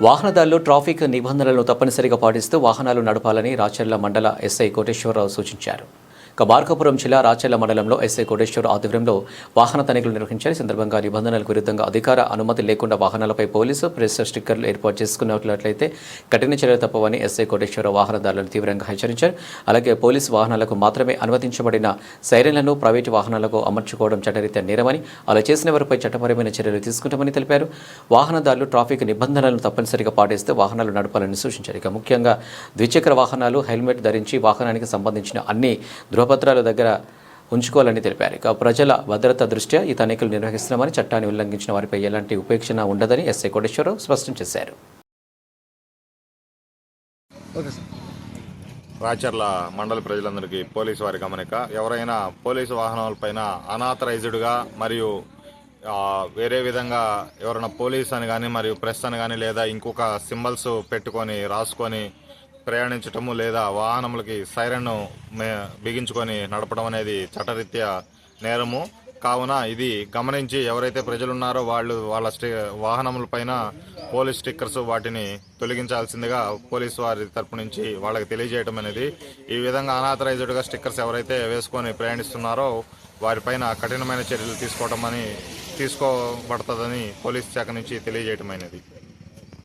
వాహనదారులు ట్రాఫిక్ నిబంధనలను తప్పనిసరిగా పాటిస్తూ వాహనాలు నడపాలని రాచర్ల మండల ఎస్ఐ కోటేశ్వరరావు సూచించారు. ఇక మార్కాపురం జిల్లా రాచెల్ల మండలంలో ఎస్ఐ కోటేశ్వర ఆధ్వర్యంలో వాహన తనిఖీలు నిర్వహించారు. సందర్భంగా నిబంధనలకు విరుద్ధంగా అధికార అనుమతి లేకుండా వాహనాలపై పోలీసు ప్రెస్ స్టిక్కర్లు ఏర్పాటు చేసుకున్నట్లయితే కఠిన చర్యలు తప్పవని ఎస్ఐ కోటేశ్వర వాహనదారులను తీవ్రంగా హెచ్చరించారు. అలాగే పోలీసు వాహనాలకు మాత్రమే అనుమతించబడిన సైరన్లను ప్రైవేటు వాహనాలకు అమర్చుకోవడం చట్టరీత్యా నేరమని అలా చేసిన వారిపై చట్టపరమైన చర్యలు తీసుకుంటామని తెలిపారు. వాహనదారులు ట్రాఫిక్ నిబంధనలను తప్పనిసరిగా పాటిస్తే వాహనాలు నడపాలని సూచించారు. ఇక ముఖ్యంగా ద్విచక్ర వాహనాలు హెల్మెట్ ధరించి వాహనానికి సంబంధించిన అన్ని గృహపత్రాల దగ్గర ఉంచుకోవాలని తెలిపారు. ఇక ప్రజల భద్రత దృష్ట్యా ఈ తనిఖీలు నిర్వహిస్తున్నామని చట్టాన్ని ఉల్లంఘించిన వారిపై ఎలాంటి ఉపేక్షణ ఉండదని ఎస్ఐ కోటేశ్వరరావు స్పష్టం చేశారు. రాచర్ల మండల ప్రజలందరికీ పోలీసు వారి గమనిక ఎవరైనా పోలీసు వాహనాలపైన అనాథరైజ్డ్గా మరియు వేరే విధంగా ఎవరైనా పోలీస్ అని కానీ మరియు ప్రెస్ అని కానీ లేదా ఇంకొక సింబల్స్ పెట్టుకొని రాసుకొని ప్రయాణించటము లేదా వాహనములకి సైరన్ బిగించుకొని నడపడం అనేది చట్టరీత్యా నేరము. కావున ఇది గమనించి ఎవరైతే ప్రజలు ఉన్నారో వాళ్ళు వాళ్ళ స్టి వాహనములపైన పోలీస్ స్టిక్కర్స్ వాటిని తొలగించాల్సిందిగా పోలీసు వారి తరపు నుంచి వాళ్ళకి తెలియజేయడం అనేది ఈ విధంగా అనాథరైజ్డ్గా స్టిక్కర్స్ ఎవరైతే వేసుకొని ప్రయాణిస్తున్నారో వారిపైన కఠినమైన చర్యలు తీసుకోవడం అని తీసుకోబడుతుందని పోలీస్ శాఖ నుంచి తెలియజేయటమైనది